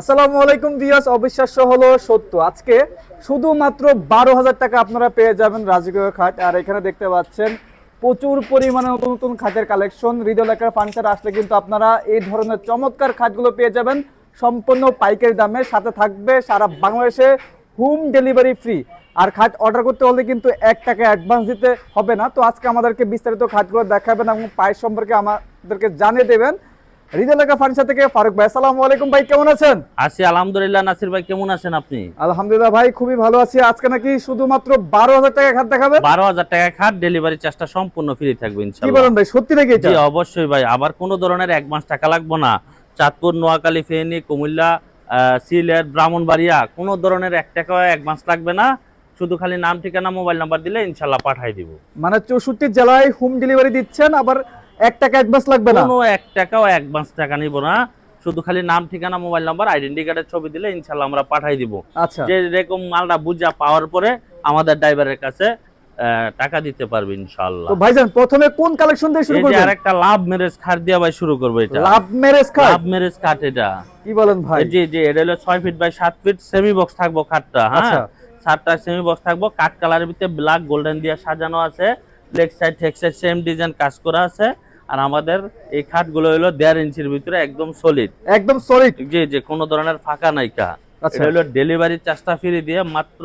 আসসালামু আলাইকুম ভিউয়ার্স, অবিশ্বাস্য হলো সত্য। আজকে শুধুমাত্র বারো হাজার টাকা আপনারা পেয়ে যাবেন রাজকীয় খাট। আর এখানে দেখতে পাচ্ছেন, প্রচুর পরিমাণে নতুন নতুন খাটের কালেকশন। হৃদয় লেখার ফার্নিচার আসলে কিন্তু আপনারা এই ধরনের চমৎকার খাটগুলো পেয়ে যাবেন। সম্পূর্ণ পাইকারি দামে, সাথে থাকবে সারা বাংলাদেশে হোম ডেলিভারি ফ্রি। আর খাট অর্ডার করতে হলে কিন্তু এক টাকা অ্যাডভান্স দিতে হবে না। তো আজকে আমাদেরকে বিস্তারিত খাটগুলো দেখাবেন এবং প্রাইস সম্পর্কে আমাদেরকে জানিয়ে দেবেন। হৃদয় ফার্নিচার থেকে ফারুক ভাই আসসালামু আলাইকুম ভাই কেমন আছেন? আছি আলহামদুলিল্লাহ নাসির ভাই কেমন আছেন আপনি? আলহামদুলিল্লাহ ভাই খুবই ভালো আছি। আজকে নাকি শুধুমাত্র বারো হাজার টাকা খাট দেখাবেন? বারো হাজার টাকা খাট ডেলিভারি চার্জটা সম্পূর্ণ ফ্রি থাকবে কি বলেন ভাই সত্যি নাকি এটা? জি অবশ্যই ভাই। আবার কোনো ধরনের এক মাস টাকা লাগবে না। চাঁদপুর নোয়াখালী ফেনী কুমিল্লা সিলেট ব্রাহ্মণবাড়িয়া কোনো ধরনের এক টাকাও এক মাস লাগবে না। শুধু খালি নাম ঠিকানা মোবাইল নাম্বার দিলে ইনশাল্লাহ পাঠাই দিব। মানে চৌষট্টি জেলায় হোম ডেলিভারি দিচ্ছেন আবার এক টাকা অ্যাডভান্স লাগবে না? কোনো এক টাকাও টাকা নিব না। শুধু খালি নাম ঠিকানা মোবাইল নাম্বার আইডেন্টি কার্ডের ছবি দিলে ইনশাল্লাহ আমরা পাঠাই দিব। আচ্ছা। যে যেরকম মালটা বুঝা পাওয়ার পরে আমাদের ড্রাইভারের কাছে টাকা দিতে পারবে তো ভাইজান প্রথমে কোন কালেকশন দিয়ে শুরু করবেন? আরেকটা লাভ ম্যারেজ খাট দিয়ে ভাই শুরু করব এটা। লাভ ম্যারেজ খাট লাভ ম্যারেজ খাট এটা। কি বলেন ভাই? জি জি এটা হলো ছয় ফিট বাই সাত ফিট সেমি বক্স থাকব খাটটা হ্যাঁ? সাতটা সেমি বক্স থাকব। কাঠ কালারের ভিতরে ব্ল্যাক গোল্ডেন দিয়ে সাজানো আছে। Leg side side same design কাজ করা আছে। আর আমাদের এই খাটগুলো হলো দেড় ইঞ্চির ভিতরে একদম সলিড একদম সলিড জি জি কোনো ধরনের ফাঁকা নাইকা। আচ্ছা। এটা হলো ডেলিভারি চার্জটা ফ্রি দিয়ে মাত্র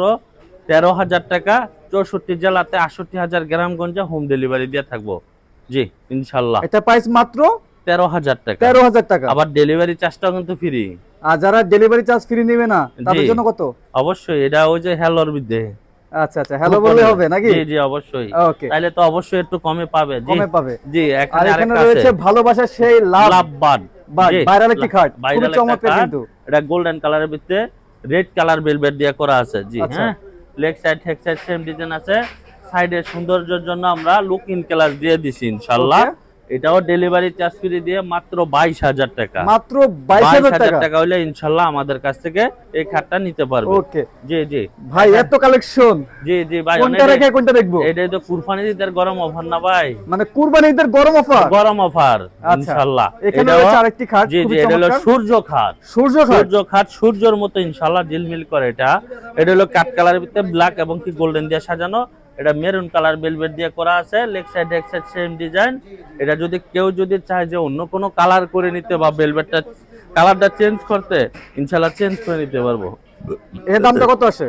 তেরো হাজার টাকা চৌষট্টি জেলাতে আটষট্টি হাজার গ্রামগঞ্জে হোম ডেলিভারি দিয়ে থাকব। জি ইনশাল্লাহ। এটা প্রাইস মাত্র তেরো হাজার টাকা। তেরো হাজার টাকা। আবার ডেলিভারি চার্জটাও কিন্তু ফ্রি আর যারা ডেলিভারি চার্জ ফ্রি নেবে না তাদের জন্য কত? অবশ্যই এটা ওই যে হ্যালোর বিদ্যে আচ্ছা আচ্ছা। হ্যালো বললে হবে নাকি? জি জি অবশ্যই। ওকে তো অবশ্যই একটু কমে পাবে জি। কমে পাবে। জি এখানে এখানে রয়েছে ভালোবাসা সেই লাভ লাভ বাদ বাদ ভাইরাল একটি খাট। খুবই চমৎকার কিন্তু। এটা গোল্ডেন কালারের ভিতরে রেড কালার দিয়ে করা আছে জি আচ্ছা। হ্যাঁ? Leg side side same design আছে। সাইডের সৌন্দর্যের জন্য আমরা লুক ইন ক্লাস দিয়ে দিছি ইনশাআল্লাহ। Okay. এটাও ডেলিভারি চার্জ ফ্রি দিয়ে মাত্র বাইশ হাজার টাকা। মাত্র বাইশ হাজার টাকা? হলে ইনশাল্লাহ আমাদের কাছ থেকে এই খাটটা নিতে পারবে। ওকে জি জি। ভাই এত কালেকশন জি জি ভাই কোনটা রেখে কোনটা দেখব? এটাই তো কুরবানি ঈদের গরম অফার না ভাই। মানে কুরবানি ঈদের গরম অফার গরম অফার আচ্ছা। ইনশাল্লাহ। এখানে রয়েছে আরেকটি খাট জি জি এটা হলো সূর্য খাট। সূর্য খাট? সূর্য খাট সূর্যর মতো ইনশাল্লাহ ঝিলমিল করে এটা। এটা হলো কাঠ কালারের ভিতরে ব্ল্যাক এবং কি গোল্ডেন দিয়ে সাজানো। এটা মেরুন কালার বেলভেট দিয়ে করা আছে লেগ সাইড এক সাইড সেম ডিজাইন এটা যদি কেউ যদি চায় যে অন্য কোনো কালার করে নিতে বা বেলভেটটা কালারটা চেঞ্জ করতে ইনশাল্লাহ চেঞ্জ করে নিতে পারব। এর দামটা কত আসে?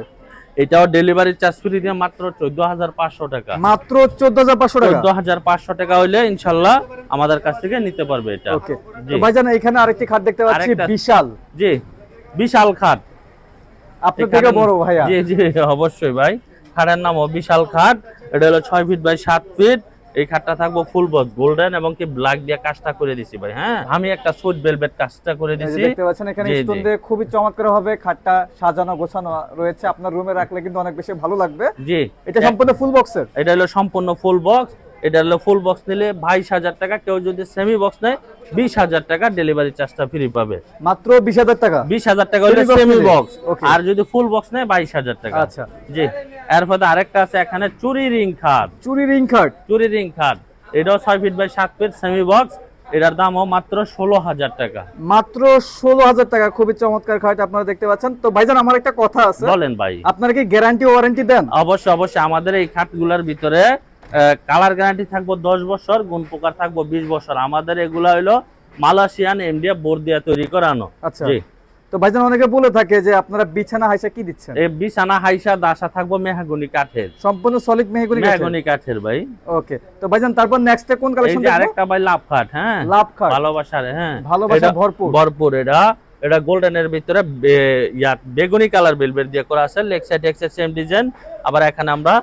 এটাও ডেলিভারি চার্জ ফ্রি দিয়ে মাত্র চোদ্দ হাজার পাঁচশো টাকা। মাত্র চোদ্দ হাজার পাঁচশো টাকা? চোদ্দ হাজার পাঁচশো টাকা হইলে ইনশাল্লাহ আমাদের কাছ থেকে নিতে পারবে এটা। ওকে। তো ভাইজান এখানে আরেকটি খাট দেখতে পাচ্ছি বিশাল। জি বিশাল খাট। আপনার থেকে বড় ভাইয়া। জি জি অবশ্যই ভাই। খাটের নামও বিশাল খাট। এটা হলো ছয় ফিট বাই সাত ফিট এই খাটটা থাকব ফুল বক্স গোল্ডেন এবং কি ব্ল্যাক দিয়ে কাজটা করে দিছি ভাই হ্যাঁ? আমি একটা সুট বেলভেট কাজটা করে দিছি। দেখতে পাচ্ছেন এখানে। স্টোন দিয়ে খুবই চমৎকার হবে খাটটা সাজানো গোছানো রয়েছে। আপনার রুমে রাখলে কিন্তু অনেক বেশি ভালো লাগবে। জি। এটা সম্পূর্ণ ফুল বক্সের এটা হলো সম্পূর্ণ ফুল বক্স এটা হলো ফুল বক্স নিলে বাইশ হাজার টাকা কেউ যদি সেমি বক্স নেয় বিশ হাজার টাকা ডেলিভারি চার্জটা ফ্রি পাবে। মাত্র বিশ হাজার টাকা? বিশ হাজার টাকা হলে সেমি বক্স আর যদি ফুল বক্স নেয় বাইশ হাজার টাকা। আচ্ছা। জি। এরপরে আরেকটা আছে এখানে চুরি রিং খাট চুরি রিং খাট চুরি রিং খাট এটাও ছয় ফিট বাই সাত ফিট সেমি বক্স এটার দামও মাত্র ষোলো হাজার টাকা। মাত্র ষোলো হাজার টাকা। খুবই চমৎকার খাট আপনারা দেখতে পাচ্ছেন। তো ভাইজান আমার একটা কথা আছে। বলেন ভাই। আপনারা কি গ্যারান্টি ওয়ারেন্টি দেন? অবশ্যই অবশ্যই। আমাদের এই খাটগুলোর ভিতরে কালার গ্যারান্টি থাকব দশ বছর গুণ প্রকার থাকব বিশ বছর। আমাদের এগুলা হলো মালয়েশিয়ান এমডিএফ বোর্ড দিয়ে তৈরি করানো। আচ্ছা। তো ভাইজান অনেকে বলে থাকে যে আপনারা বিছানা হাইসা কি দিচ্ছেন? এই বিছানা হাইসা দাসা থাকব মেহাগুনি কাঠের। সম্পূর্ণ সলিড মেহগুনি মেহাগুনি কাঠের ভাই। ওকে। তো ভাইজান তারপর নেক্সট কোন কালেকশন যে আরেকটা ভাই লাভ খাট হ্যাঁ? লাভ খাট ভালোবাসার হ্যাঁ। ভালোবাসা ভরপুর। ভরপুর এটা। এটা গোল্ডেনের ভিতরে ইয়া বেগুনি কালার বেলবেট দিয়ে করা আছে লেগ সাইড এক সাইড সেম ডিজাইন আবার এখানে আমরা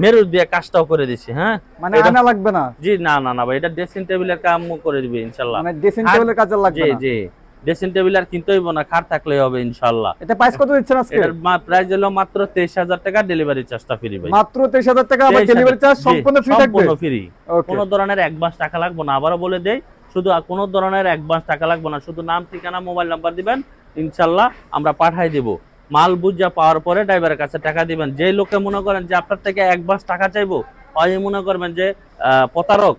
মেরুর দিয়ে কাজটাও করে দিছি হ্যাঁ? মানে আনা লাগবে না? জি না না না ভাই এটা ড্রেসিং টেবিলের কাম করে দিবে ইনশাল্লাহ। মানে ড্রেসিং টেবিলের কাজে লাগবে জি না? জি। ড্রেসিং টেবিল আর কিনতে হইব না খাট থাকলেই হবে ইনশাল্লাহ। এটা প্রাইস কত দিচ্ছেন আজকে? এটার প্রাইস হলো মাত্র তেইশ হাজার টাকা ডেলিভারি চার্জটা ফ্রি ভাই। মাত্র তেইশ হাজার টাকা আমার ডেলিভারি চার্জ সম্পূর্ণ ফ্রি থাকবে? সম্পূর্ণ ফ্রি কোনো ধরনের অ্যাডভান্স টাকা লাগবে না। আবারও বলে দেই শুধু কোনো ধরনের অ্যাডভান্স টাকা লাগবে না। শুধু নাম ঠিকানা মোবাইল নাম্বার দিবেন ইনশাল্লাহ আমরা পাঠাই দিব। মাল বুঝা পাওয়ার পরে ড্রাইভারের কাছে টাকা দিবেন। যে লোকে মনে করেন যে আপনার থেকে অ্যাডভান্স টাকা চাইব হয় মনে করবেন যে প্রতারক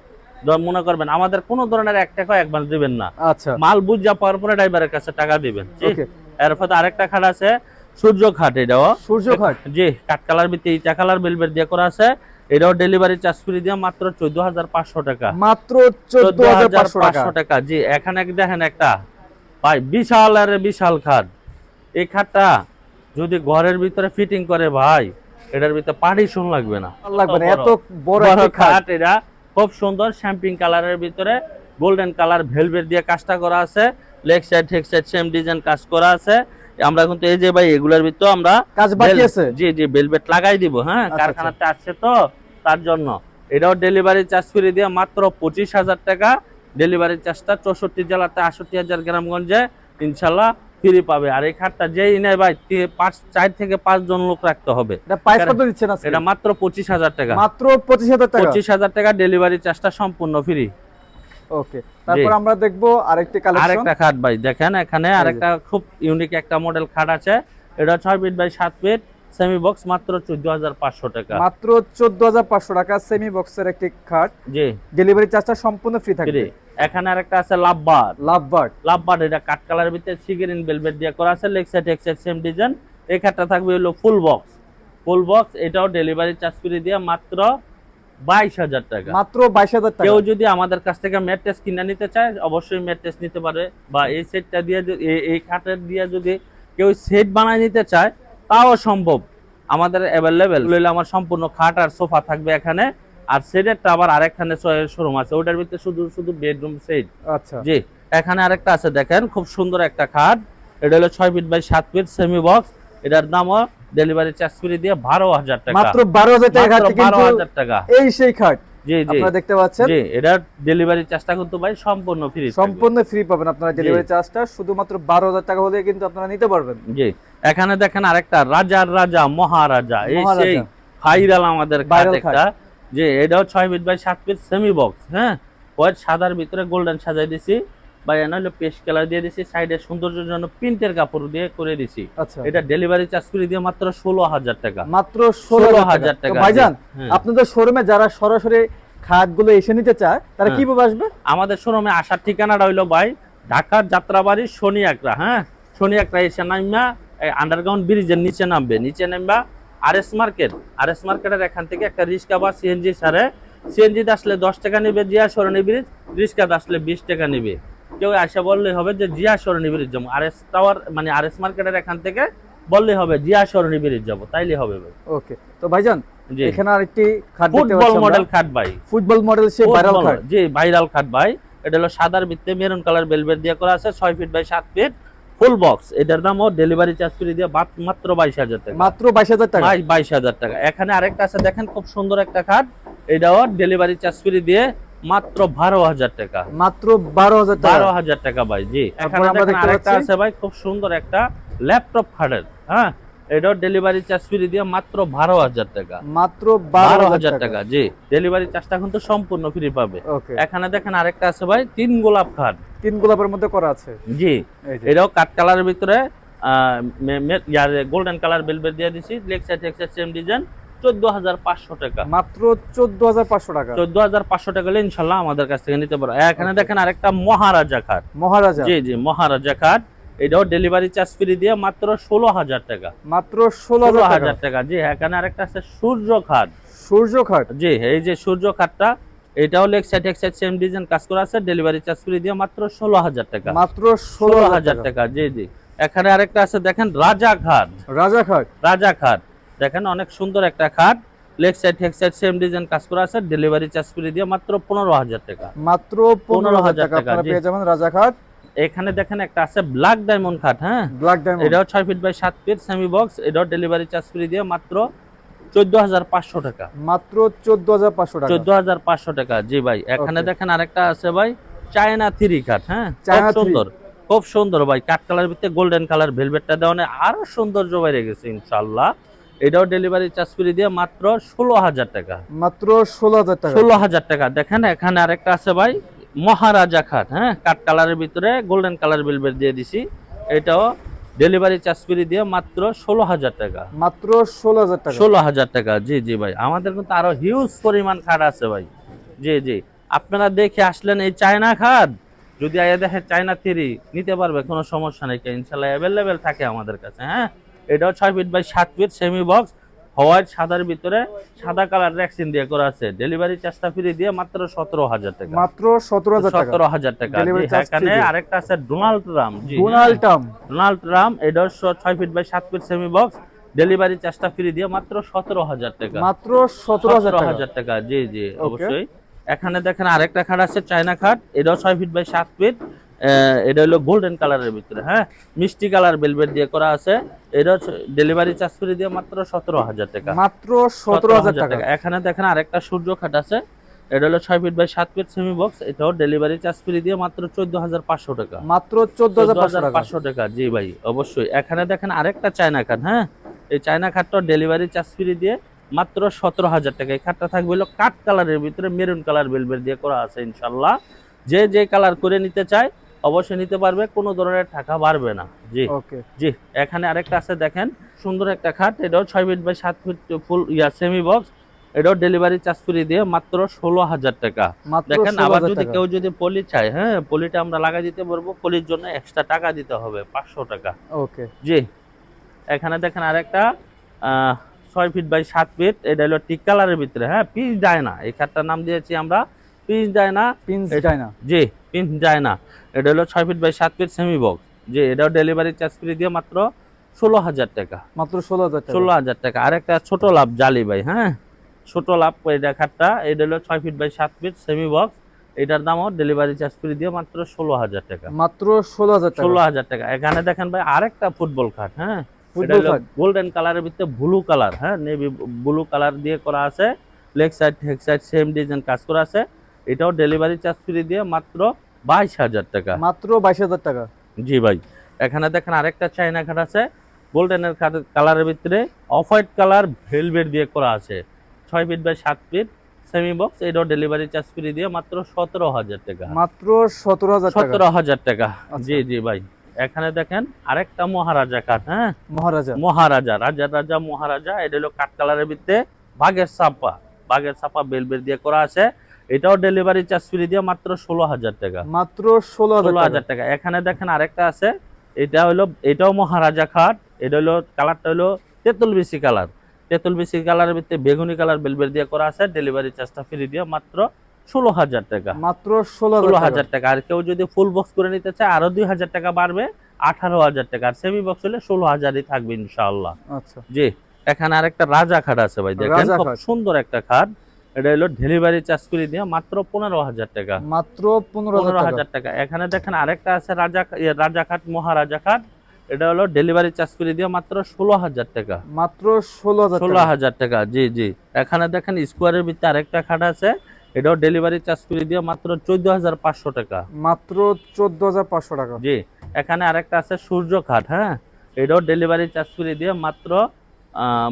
মনে করবেন আমাদের কোনো ধরনের এক টাকা অ্যাডভান্স দিবেন না। আচ্ছা। মাল বুঝা পাওয়ার পরে ড্রাইভারের কাছে টাকা দিবেন। ওকে। এরপর আরেকটা খাট আছে সূর্য খাট এটাও। সূর্য খাট জি কাঠ কালার ভিত্তি ইটা কালার বেলবেট দিয়ে করা আছে। এটাও ডেলিভারি চার্জ ফ্রি দিয়ে মাত্র চোদ্দ হাজার পাঁচশো টাকা। মাত্র চোদ্দ হাজার পাঁচশো টাকা। জি। এখানে এক দেখেন একটা। ভাই বিশাল আর বিশাল খাট। এই খাটটা যদি ঘরের ভিতরে ফিটিং করে ভাই এটার ভিতরে পার্টিশন লাগবে না। লাগবে না এত বড় একটি খাট। এটা খুব সুন্দর শ্যাম্পিং কালারের ভিতরে গোল্ডেন কালার ভেলভেট দিয়ে কাজটা করা আছে লেগ সাইড হেক সাইড সেম ডিজাইন কাজ করা আছে। আমরা কিন্তু এই যে ভাই এগুলোর ভিতরে আমরা কাজ বাকি আছে? জি জি বেলভেট লাগাই দিব হ্যাঁ আচ্ছা, কারখানাতে আসছে তো তার জন্য। এটাও ডেলিভারি চার্জ ফ্রি দিয়ে মাত্র পঁচিশ হাজার টাকা। ডেলিভারি চার্জটা চৌষট্টি জেলাতে আষট্টি হাজার গ্রামগঞ্জে ইনশাল্লাহ ফ্রি পাবে। আর এই খাটটা যেই নেয় ভাই পাঁচ চার থেকে পাঁচ জন লোক রাখতে হবে। এটা প্রাইস কত দিচ্ছেন এটা মাত্র পঁচিশ হাজার টাকা। মাত্র পঁচিশ হাজার টাকা? পঁচিশ হাজার টাকা ডেলিভারি চার্জটা সম্পূর্ণ ফ্রি ওকে তারপর আমরা দেখব আরেকটি কালেকশন আরেকটা খাট ভাই দেখেন এখানে আরেকটা খুব ইউনিক একটা মডেল খাট আছে। এটা ছয় ফিট বাই সাত ফিট সেমি বক্স মাত্র চোদ্দ হাজার পাঁচশো টাকা। মাত্র চোদ্দ হাজার পাঁচশো টাকা সেমি বক্সের একটি খাট জি। ডেলিভারি চার্জটা সম্পূর্ণ ফ্রি থাকবে। এখানে আরেকটা আছে লাভবার লাভ বার্ড লাভবার এটা কাঠ কালারের ভিতরে সিগেরিন বেলভেট দিয়ে করা আছে লেগ সাইড এক সাইড সেম ডিজাইন এই খাটটা থাকবে হলো ফুল বক্স ফুল বক্স এটাও ডেলিভারি চার্জ ফ্রি দিয়ে মাত্র বাইশ হাজার টাকা। মাত্র বাইশ হাজার টাকা। কেউ যদি আমাদের কাছ থেকে ম্যাট্রেস কিনে নিতে চায় অবশ্যই ম্যাট্রেস নিতে পারে। বা এই সেটটা দিয়ে এই খাটের দিয়ে যদি কেউ সেট বানায় নিতে চায় তাও সম্ভব। আমাদের অ্যাভেলেবেল লইলে আমার সম্পূর্ণ খাট আর সোফা থাকবে এখানে। আর সেটেরটা আবার আরেকখানে শোরুম আছে। ওটার ভিতরে শুধু শুধু বেডরুম সেট আচ্ছা। জি এখানে আরেকটা আছে দেখেন। খুব সুন্দর একটা খাট। এটা হলো ছয় ফিট বাই সাত ফিট সেমি বক্স এটার দামও ডেলিভারি চার্জ ফ্রি দিয়ে বারো হাজার টাকা। মাত্র বারো হাজার টাকা বারো কিন্তু হাজার টাকা। এই সেই খাট। আপনারা দেখতে পাচ্ছেন। জি এটার ডেলিভারি চার্জটা কিন্তু ভাই সম্পূর্ণ ফ্রি সম্পূর্ণ ফ্রি পাবেন আপনারা ডেলিভারি চার্জটা শুধুমাত্র বারো হাজার টাকা হলে কিন্তু আপনারা নিতে পারবেন। জি। এখানে দেখেন আরেকটা রাজার রাজা মহারাজা। এই। সেই ভাইরাল আমাদের একটা। যে এটাও ফিট বাই সাত ফিট সেমি বক্স হ্যাঁ? হোয়াইট সাদার ভিতরে গোল্ডেন সাজাই দিছি। হলো পেস্ট কালার দিয়ে দিছি সাইডে সৌন্দর্যের জন্য প্রিন্টের কাপড় দিয়ে করে দিছি। আচ্ছা। এটা ডেলিভারি চার্জ করে দিয়ে মাত্র ষোলো হাজার টাকা। মাত্র ষোলো হাজার টাকা। ভাইজান হ্যাঁ। আপনাদের শোরুমে যারা সরাসরি খাটগুলো এসে নিতে চায় তারা হ্যাঁ। কীভাবে আসবে? আমাদের শোরুমে আসার ঠিকানাটা হইল ভাই ঢাকার যাত্রাবাড়ি শনি একরা হ্যাঁ? শনি একরা এসে নামবা আন্ডারগ্রাউন্ড ব্রিজের নিচে নামবে। নিচে নামবা R S market R S মার্কেটের এখান থেকে একটা রিক্সা বা সিএনজি সারে সিএনজিতে আসলে দশ টাকা নিবে জিয়া সরণি ব্রিজ রিক্সাতে আসলে বিশ টাকা নিবে। কেউ আসে বললে হবে যে জিয়া সরণি ব্রিজ যাব। আর এস টাওয়ার মানে আর এস মার্কেটের এখান থেকে বললে হবে জিয়া সরণি ব্রিজ যাব। তাইলে হবে ভাই। ওকে তো ভাইজান এখানে আরেকটি খাট ফুটবল মডেল। খাট ভাই। ফুটবল মডেল সে ভাইরাল খাট। জি ভাইরাল খাট ভাই। এটা হলো সাদার ভিত্তিতে মেরুন কালার বেলভেট দিয়ে করা আছে ছয় ফিট বাই সাত ফিট ফুল বক্স এটার দাম ও ডেলিভারি চার্জ করে দিয়ে মাত্র বাইশ হাজার টাকা। মাত্র বাইশ হাজার টাকা? বাইশ বাইশ হাজার টাকা। এখানে আরেকটা আছে দেখেন খুব সুন্দর একটা খাট। এটাও ডেলিভারি চার্জ করে দিয়ে মাত্র বারো হাজার টাকা। মাত্র বারো হাজার বারো হাজার টাকা ভাই জি। পাচ্ছি। আছে ভাই খুব সুন্দর একটা ল্যাপটপ খাটের হ্যাঁ? এটাও ডেলিভারি চার্জ ফ্রি দিয়ে মাত্র বারো হাজার টাকা। মাত্র বারো হাজার টাকা। জি। ডেলিভারি চার্জটা কিন্তু সম্পূর্ণ ফ্রি পাবে। এখানে দেখেন আরেকটা আছে ভাই তিন গোলাপ খাট। তিন গোলাপের মধ্যে করা আছে। জি। এটাও কাঠ কালারের ভিতরে গোল্ডেন কালার বেলভেট দিয়ে দিছি এক সাইড সেম ডিজাইন টাকা। মাত্র চোদ্দ হাজার পাঁচশো টাকা। চোদ্দ হাজার পাঁচশো টাকা ইনশাল্লাহ আমাদের কাছ থেকে নিতে পারো। এখানে দেখেন আরেকটা মহারাজা খাট। মহারাজা। জি জি মহারাজা খাট। এটাও ডেলিভারি চার্জ ফ্রি দিয়ে মাত্র ষোলো হাজার টাকা। মাত্র ষোলো হাজার টাকা। জি এখানে আরেকটা আছে সূর্য খাট। সূর্য খাট। জি এই যে সূর্য খাটটা এটাও লেগ সাইড এক সাইড সেম ডিজাইন কাজ করা আছে। ডেলিভারি চার্জ ফ্রি দিয়ে মাত্র ষোলো হাজার টাকা। মাত্র ষোলো হাজার টাকা জি জি। এখানে আরেকটা আছে দেখেন রাজা খাট। রাজা খাট। রাজা খাট। দেখেন অনেক সুন্দর একটা খাট। লেগ সাইড হেক সাইড সেম ডিজাইন কাজ করা আছে। ডেলিভারি চার্জ ফ্রি দিয়ে মাত্র পনেরো হাজার টাকা। মাত্র পনেরো হাজার টাকা। পেয়ে যাবেন রাজা খাট। এখানে দেখেন একটা আছে ব্ল্যাক ডায়মন্ড খাট হ্যাঁ? ব্ল্যাক ডায়মন্ড এটাও ছয় ফিট বাই সাত ফিট সেমি বক্স এটাও ডেলিভারি চার্জ ফ্রি দিয়ে মাত্র চোদ্দ হাজার পাঁচশো টাকা। মাত্র চোদ্দ হাজার পাঁচশো টাকা। চোদ্দ হাজার পাঁচশো টাকা জি ভাই। এখানে. দেখেন আরেকটা আছে ভাই চায়না থ্রি কাঠ হ্যাঁ? চায়না সুন্দর খুব সুন্দর ভাই। কাঠ কালার ভিতরে গোল্ডেন কালার ভেলভেটটা দেওয়া আরও সৌন্দর্য বাইরে গেছে ইনশাল্লাহ এটাও ডেলিভারি চার্জ ফ্রি দিয়ে মাত্র ষোলো হাজার টাকা। মাত্র ষোলো হাজার টাকা। ষোলো হাজার টাকা। দেখেন এখানে আরেকটা আছে ভাই মহারাজা খাট হ্যাঁ? কাঠ কালারের ভিতরে গোল্ডেন কালার ভেলভেট দিয়ে দিছি। এটাও ডেলিভারি চার্জ ফ্রি দিয়ে মাত্র ষোলো হাজার টাকা। মাত্র ষোলো হাজার টাকা। ষোলো হাজার টাকা জি জি ভাই। আমাদের কিন্তু আরও হিউজ পরিমাণ খাট আছে ভাই। জি জি। আপনারা দেখে আসলেন এই চায়না খাট। যদি আয়া দেখেন চায়না থ্রি নিতে পারবে কোনো সমস্যা নেই ইনশাল্লাহ অ্যাভেলেবেল থাকে আমাদের কাছে হ্যাঁ? এটাও ছয় ফিট বাই সাত ফিট সেমি বক্স হোয়াইট সাদার ভিতরে সাদা কালার ভ্যাকসিন দিয়ে করা আছে। ডেলিভারি চার্জটা ফ্রি দিয়ে মাত্র সতেরো হাজার টাকা। মাত্র সতেরো হাজার টাকা। সতেরো হাজার টাকা। এখানে আরেকটা আছে Donald Trump Donald Trump Donald Trump এটাও ছয় ফিট বাই সাত ফিট সেমি বক্স ডেলিভারি চার্জটা ফ্রি দিয়ে মাত্র সতেরো হাজার টাকা। মাত্র সতেরো হাজার টাকা। জি জি অবশ্যই। এখানে দেখেন আরেকটা খাট আছে চায়না খাট। এটাও ছয় ফিট বাই সাত ফিট এটা হলো গোল্ডেন কালারের ভিতরে হ্যাঁ? মিষ্টি কালার বেলভেট দিয়ে করা আছে। এটা ডেলিভারি চার্জ ফ্রি দিয়ে মাত্র সতেরো হাজার টাকা। মাত্র সতেরো হাজার টাকা। এখানে দেখেন আরেকটা সূর্য খাট আছে। এটা হলো ছয় ফিট বাই সাত ফিট সেমি বক্স এটাও ডেলিভারি চার্জ ফ্রি দিয়ে মাত্র চোদ্দ হাজার পাঁচশো টাকা। মাত্র চোদ্দ হাজার পাঁচশো টাকা। জি ভাই অবশ্যই। এখানে দেখেন আরেকটা চায়না খাট হ্যাঁ? এই চায়না খাটটা ডেলিভারি চার্জ ফ্রি দিয়ে মাত্র সতেরো হাজার টাকা। এই খাটটা থাকবে হলো কাঠ কালারের ভিতরে মেরুন কালার বেলবেল দিয়ে করা আছে ইনশাল্লাহ। যে যে কালার করে নিতে চায় অবশ্যই নিতে পারবে কোনো ধরনের টাকা বাড়বে না। জি ওকে। জি এখানে আরেকটা আছে দেখেন সুন্দর একটা খাট এটাও ছয় ফিট বাই সাত ফিট ফুল ইয়া সেমি বক্স এটাও ডেলিভারি চার্জ ফ্রি দিয়ে মাত্র ষোলো হাজার টাকা। দেখেন আবার যদি কেউ যদি পলি চায় হ্যাঁ পলিটা আমরা লাগাই দিতে পারব পলির জন্য এক্সট্রা টাকা দিতে হবে পাঁচশো টাকা। ওকে। জি এখানে দেখেন আরেকটা আহ, ছয় ফিট বাই সাত ফিট এটা হলো টিক কালারের ভিতরে হ্যাঁ পিস যায় না। এই খাটটার নাম দিয়েছি আমরা পিস যায় না পিন্স যায় না। জি পিস যায় না। এটা হলো ছয় ফিট বাই সাত ফিট সেমি বক্স জি এটাও ডেলিভারি চার্জ ফ্রি দিয়ে মাত্র ষোলো হাজার টাকা। মাত্র ষোলো হাজার টাকা। ষোলো হাজার টাকা। আরেকটা ছোট লাভ জালি ভাই হ্যাঁ? ছোট লাভ এটা খাটটা এটা হলো ছয় ফিট বাই সাত ফিট সেমি বক্স এটার দামও ডেলিভারি চার্জ ফ্রি দিয়ে মাত্র ষোলো হাজার টাকা। মাত্র ষোলো হাজার টাকা। ষোলো হাজার টাকা। এখানে দেখেন ভাই আরেকটা ফুটবল খাট হ্যাঁ? গোল্ডেন কালারের ভিতরে ব্লু কালার হ্যাঁ? নেভি ব্লু কালার দিয়ে করা আছে। লেগ সাইড হেক সাইড সেম ডিজাইন কাজ করা আছে। এটাও ডেলিভারি চার্জ ফ্রি দিয়ে মাত্র বাইশ হাজার টাকা। মাত্র বাইশ হাজার টাকা। জি ভাই এখানে দেখেন আরেকটা চাইনা খাট আছে গোল্ডেনের কালারের ভিতরে অফ হোয়াইট কালার ভেলভেট দিয়ে করা আছে। ছয় ফিট বাই সাত ফিট সেমি বক্স এটাও ডেলিভারি চার্জ ফ্রি দিয়ে মাত্র সতেরো হাজার টাকা। মাত্র সতেরো হাজার সতেরো হাজার টাকা। আচ্ছা। জি জি ভাই এখানে দেখেন আরেকটা মহারাজা কাঠ হ্যাঁ? মহারাজা। মহারাজা রাজা রাজা মহারাজা এটা হলো কাঠ কালারের ভিতরে বাঘের ছাপা। বাঘের ছাপা বেলবেল দিয়ে করা আছে। এটাও ডেলিভারি চার্জ ফ্রি দিয়ে মাত্র ষোলো হাজার টাকা। মাত্র ষোলো হাজার টাকা। হাজার টাকা। এখানে দেখেন আরেকটা আছে এটা হলো এটাও মহারাজা খাট এটা হলো কালারটা হলো তেঁতুল বিসি কালার তেঁতুল বিসি কালারের ভিতরে বেগুনি কালার বেলবেল দিয়ে করা আছে ডেলিভারি চার্জটা ফ্রি দিয়ে মাত্র ষোলো হাজার টাকা। মাত্র ষোলো ষোলো হাজার টাকা। আর কেউ যদি ফুল বক্স করে নিতে চায় আরও দুই হাজার টাকা বাড়বে আঠারো হাজার টাকা। আর সেমি বক্স হলে ষোলো হাজারই থাকবে ইনশাআল্লাহ। আচ্ছা। জি এখানে আরেকটা রাজা খাট আছে ভাই দেখেন খুব সুন্দর একটা খাট। এটা হলো ডেলিভারি চার্জ করে দিয়ে মাত্র পনেরো হাজার টাকা। মাত্র পনেরো হাজার টাকা। এখানে দেখেন আরেকটা আছে রাজা ইয়ে, রাজা খাট মহারাজা খাট এটা হলো ডেলিভারি চার্জ করে দিয়ে মাত্র ষোলো হাজার টাকা। মাত্র ষোলো ষোলো হাজার টাকা জি জি। এখানে দেখেন স্কোয়ারের ভিতরে আরেকটা খাট আছে। এটাও ডেলিভারি চার্জ করে দিয়ে মাত্র চোদ্দ হাজার পাঁচশো টাকা। মাত্র চোদ্দ হাজার পাঁচশো টাকা। জি। এখানে আরেকটা আছে সূর্য খাট হ্যাঁ? এটাও ডেলিভারি চার্জ করে দিয়ে মাত্র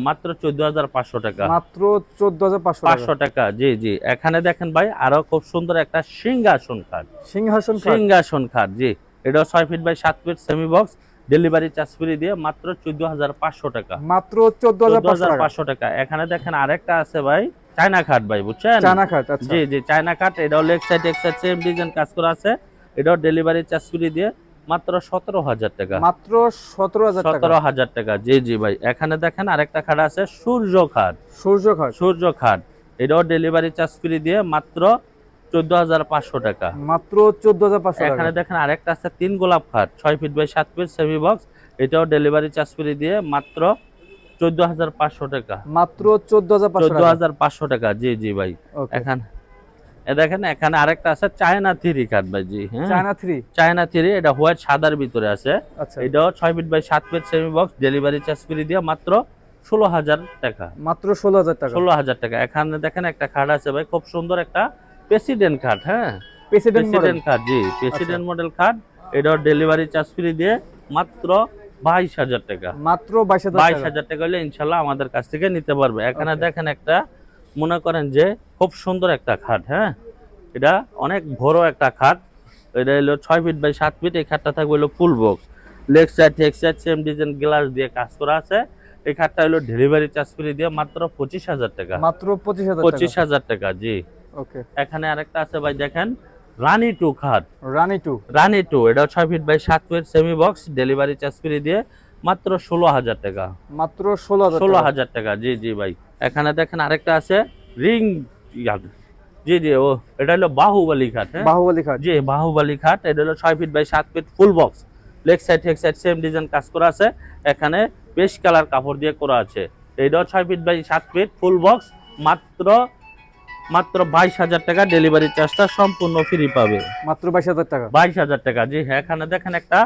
মাত্র চোদ্দ হাজার পাঁচশো টাকা। মাত্র চোদ্দ হাজার পাঁচশো টাকা। জি জি। এখানে দেখেন ভাই আরও খুব সুন্দর একটা সিংহাসন খাট। সিংহাসন সিংহাসন খাট জি। এটাও ছয় ফিট বাই সাত feet semi box delivery charge free দিয়ে মাত্র চোদ্দ হাজার পাঁচশো টাকা। মাত্র চোদ্দ হাজার পাঁচশো টাকা। এখানে দেখেন আরেকটা আছে ভাই চায়না খাট ভাই বুঝছেন? চানা খাট আচ্ছা। জি জি চায়না কাট এটাও লেগ সাইড এক সাইড সেম ডিজাইন কাজ করা আছে। এটাও ডেলিভারি চার্জ ফ্রি দিয়ে মাত্র সতেরো হাজার টাকা। মাত্র সতেরো হাজার টাকা। সতেরো হাজার টাকা। জি জি ভাই। এখানে দেখেন আরেকটা খাট আছে সূর্য খাট। সূর্য খাট। সূর্য খাট। এটাও ডেলিভারি চার্জ ফ্রি দিয়ে মাত্র চোদ্দ হাজার পাঁচশো টাকা। মাত্র চোদ্দ হাজার পাঁচশো এখানে দেখেন আরেকটা আছে তিন গোলাপ খাট ছয় ফিট বাই সাত ফিট সেমি বক্স এটাও ডেলিভারি চার্জ ফ্রি দিয়ে মাত্র চোদ্দ হাজার পাঁচশো টাকা। মাত্র চোদ্দ হাজার চোদ্দ হাজার পাঁচশো টাকা। জি জি ভাই। এখানে দেখেন এখানে আরেকটা আছে চায়না থ্রি কাঠ ভাই জি হ্যাঁ? China three? চায়না থ্রি এটা হোয়াইট সাদার ভিতরে আছে। আচ্ছা। এটাও ছয় ফিট বাই সাত feet semi box delivery charge free দিয়ে মাত্র ষোলো হাজার টাকা। মাত্র ষোলো হাজার টাকা। ষোলো হাজার টাকা। এখানে দেখেন একটা খাট আছে ভাই খুব সুন্দর একটা প্রেসিডেন্ট খাট হ্যাঁ? প্রেসিডেন্ট খাট জি প্রেসিডেন্ট মডেল খাট এটাও ডেলিভারি চার্জ ফ্রি দিয়ে মাত্র বাইশ হাজার টাকা। মাত্র বাইশ হাজার টাকা। হলে ইনশাল্লাহ আমাদের কাছ থেকে নিতে পারবে। এখানে দেখেন একটা মনে করেন যে খুব সুন্দর একটা খাট হ্যাঁ? এটা অনেক বড় একটা খাট। এটা হলো ছয় ফিট বাই সাত ফিট এই খাটটা থাকবে হলো ফুল বক্স লেগ সাইড হেক সাইড সেম ডিজাইন গ্লাস দিয়ে কাজ করা আছে। এই খাটটা হলো ডেলিভারি চার্জ ফ্রি দিয়ে মাত্র পঁচিশ হাজার টাকা। মাত্র পঁচিশ হাজার পঁচিশ হাজার টাকা জি। ওকে। এখানে আরেকটা আছে ভাই দেখেন রানি টু খাট। রানি টু রানি টু এটা ছয় ফিট বাই সাত feet semi box delivery charge free দিয়ে মাত্র ষোলো হাজার টাকা। মাত্র ষোলো ষোলো হাজার টাকা জি জি ভাই। এখানে দেখেন আরেকটা আছে রিং জি জি ও এটা হলো বাহুবলী খাট হ্যাঁ? বাহুবলী খাট জি বাহুবলী খাট এটা হলো ছয় ফিট বাই সাত feet full box leg side হেক সাইড সেম ডিজাইন কাজ করা আছে। এখানে বেশ কালার কাপড় দিয়ে করা আছে। এইটাও ছয় ফিট বাই সাত ফিট ফুল বক্স মাত্র মাত্র বাইশ হাজার টাকা ডেলিভারি চার্জটা সম্পূর্ণ ফ্রি পাবে। মাত্র বাইশ হাজার টাকা। বাইশ হাজার টাকা জি হ্যাঁ এখানে দেখেন একটা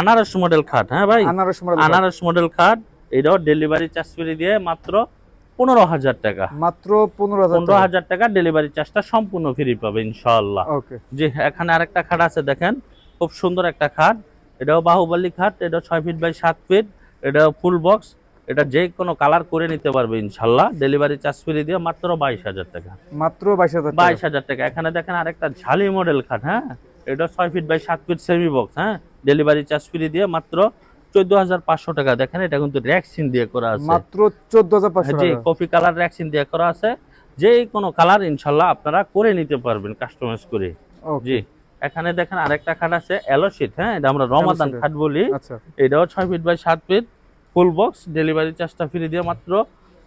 আনারস মডেল খাট হ্যাঁ ভাই? আনারস মডেল আনারস মডেল খাট এটাও ডেলিভারি চার্জ ফ্রি দিয়ে মাত্র পনেরো হাজার টাকা। মাত্র পনেরো পনেরো হাজার টাকা ডেলিভারি চার্জটা সম্পূর্ণ ফ্রি পাবে ইনশাআল্লাহ। ওকে জি এখানে আরেকটা খাট আছে দেখেন খুব সুন্দর একটা খাট। এটাও বাহুবলী খাট এটা ছয় ফিট বাই সাত ফিট এটা ফুল বক্স এটা যে কোনো কালার করে নিতে পারবে ইনশাল্লাহ ডেলিভারি চার্জ ফ্রি দিয়ে মাত্র বাইশ হাজার টাকা। মাত্র বাইশ হাজার বাইশ হাজার টাকা। এখানে দেখেন আরেকটা ঝালি মডেল খাট হ্যাঁ? এটা ছয় ফিট বাই সাত ফিট সেমি বক্স হ্যাঁ? ডেলিভারি চার্জ ফ্রি দিয়ে মাত্র চোদ্দ হাজার পাঁচশো টাকা। দেখেন এটা কিন্তু র্যাকসিন দিয়ে করা আছে। মাত্র চোদ্দ হাজার পাঁচশো জি কফি কালার র্যাকসিন দিয়ে করা আছে। যে কোনো কালার ইনশাল্লাহ আপনারা করে নিতে পারবেন কাস্টমাইজ করে। জি এখানে দেখেন আরেকটা খাট আছে এলো হ্যাঁ এটা আমরা রমাদান খাট বলি। আচ্ছা। এটাও ছয় ফিট বাই সাত ফিট ফুল বক্স ডেলিভারি চার্জটা ফ্রি দিয়ে মাত্র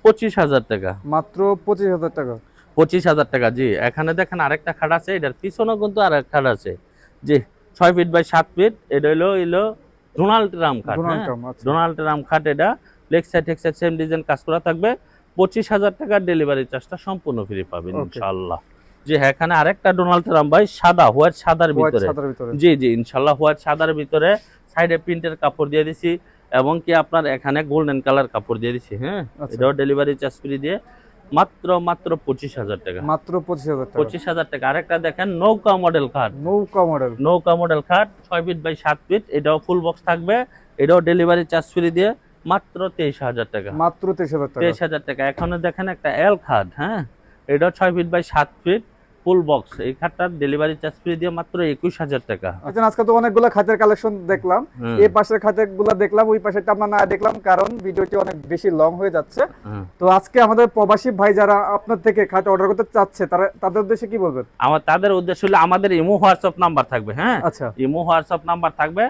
পঁচিশ হাজার টাকা। মাত্র পঁচিশ হাজার টাকা। পঁচিশ হাজার টাকা জি। এখানে দেখেন আরেকটা খাট আছে এটার পিছনেও কিন্তু আরেক খাট আছে। জি ছয় ফিট বাই সাত ফিট এটা হলো এলো ডোনাল্ড রাম খাট ডোনাল্ড হ্যাঁ? আচ্ছা। রাম খাট এটা হেক সাইড সেম ডিজাইন কাজ করা থাকবে। পঁচিশ হাজার টাকার ডেলিভারি চার্জটা সম্পূর্ণ ফ্রি পাবেন জি হ্যাঁ এখানে আরেকটা ডোনাল্ড রাম ভাই সাদা হোয়াইট সাদার ভিতরে। জি জি ইনশাল্লাহ হোয়াইট সাদার ভিতরে। সাইডে প্রিন্টের কাপড় দিয়ে দিছি এবং কি আপনার এখানে গোল্ডেন কালার কাপড় দিয়ে দিছি হ্যাঁ? আচ্ছা। এটাও ডেলিভারি চার্জ ফ্রি দিয়ে। মাত্র মাত্র পঁচিশ হাজার টাকা। মাত্র পঁচিশ হাজার পঁচিশ হাজার টাকা। আরেকটা দেখেন নৌকা মডেল খাট নৌকা মডেল নৌকা মডেল খাট ছয় ফিট বাই সাত ফিট এটাও ফুল বক্স থাকবে। এটাও ডেলিভারি চার্জ ফ্রি দিয়ে মাত্র তেইশ হাজার টাকা। মাত্র তেইশ হাজার টাকা। তেইশ হাজার টাকা। এখানে দেখেন একটা এল খাট হ্যাঁ? এটাও ছয় ফিট বাই সাত ফিট ফুল বক্স। এই খাটটার ডেলিভারি চার্জ ফ্রি দিয়ে মাত্র একুশ হাজার টাকা। আচ্ছা আজকে তো অনেকগুলো খাতের কালেকশন দেখলাম। এই পাশের খাতের দেখলাম ওই পাশে আমরা না দেখলাম কারণ ভিডিওটি অনেক বেশি লং হয়ে যাচ্ছে। তো আজকে আমাদের প্রবাসী ভাই যারা আপনার থেকে খাট অর্ডার করতে চাচ্ছে তারা তাদের উদ্দেশ্যে কি বলবেন? আমার তাদের উদ্দেশ্য হলো আমাদের ইমো হোয়াটসঅ্যাপ নাম্বার থাকবে হ্যাঁ? আচ্ছা। ইমো হোয়াটসঅ্যাপ নাম্বার থাকবে।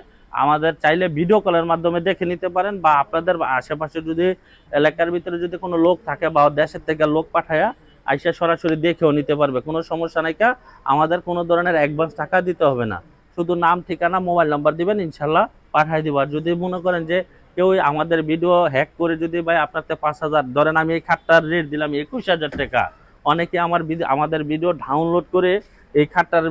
আমাদের চাইলে ভিডিও কলের মাধ্যমে দেখে নিতে পারেন বা আপনাদের আশেপাশে যদি এলাকার ভিতরে যদি কোনো লোক থাকে বা দেশের থেকে লোক পাঠায়া আইসা সরাসরি দেখেও নিতে পারবে। কোনো সমস্যা নাই কা, আমাদের কোনো ধরনের অ্যাডভান্স টাকা দিতে হবে না। শুধু নাম, ঠিকানা মোবাইল নাম্বার দিবেন, ইনশাল্লাহ পাঠাই দিব। আর যদি মনে করেন যে কেউ আমাদের ভিডিও হ্যাক করে যদি ভাই আপনার পাঁচ হাজার, ধরেন আমি এই খাটটার রেট দিলাম একুশ হাজার টাকা, অনেকে আমার আমাদের ভিডিও ডাউনলোড করে এই খাটটার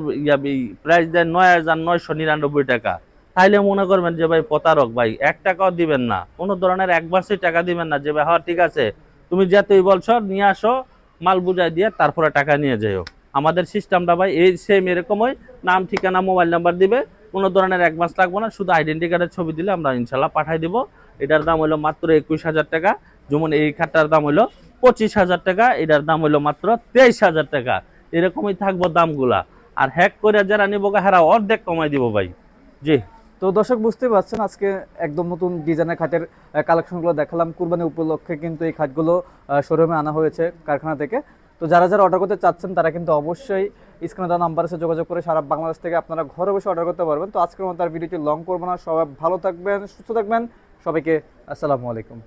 প্রাইস দেয় নয় হাজার নয়শো নিরানব্বই টাকা। তাইলে মনে করবেন যে ভাই প্রতারক ভাই, এক টাকাও দিবেন না। কোনো ধরনের অ্যাডভান্সই টাকা দিবেন না যে ভাই হ্যাঁ ঠিক আছে, তুমি যেতেই বলছো, নিয়ে আসো মাল বুঝাই দিয়ে তারপরে টাকা নিয়ে যাও আমাদের সিস্টেমটা ভাই এই সেম এরকমই, নাম, ঠিকানা মোবাইল নাম্বার দিবে, কোনো ধরনের অ্যাডভান্স লাগবে না, শুধু আইডেন্টি কার্ডের ছবি দিলে আমরা ইনশাল্লাহ পাঠাই দিব। এটার দাম হলো মাত্র একুশ হাজার টাকা, যেমন এই খাটটার দাম হলো পঁচিশ হাজার টাকা, এটার দাম হলো মাত্র তেইশ হাজার টাকা। এরকমই থাকব দামগুলা। আর হ্যাক করে যারা নিবো হারা অর্ধেক কমাই দিব ভাই। জি। তো দর্শক বুঝতে পারছেন, আজকে একদম নতুন ডিজাইনের খাটের কালেকশনগুলো দেখালাম। কুরবানি উপলক্ষে কিন্তু এই খাটগুলো শোরুমে আনা হয়েছে কারখানা থেকে। তো যারা যারা অর্ডার করতে চাচ্ছেন, তারা কিন্তু অবশ্যই স্ক্রিনে দেওয়া নাম্বার এসে যোগাযোগ করে সারা বাংলাদেশ থেকে আপনারা ঘরে বসে অর্ডার করতে পারবেন। তো আজকের মতো আর ভিডিওটি লং করব না। সবাই ভালো থাকবেন, সুস্থ থাকবেন। সবাইকে আসসালামু আলাইকুম।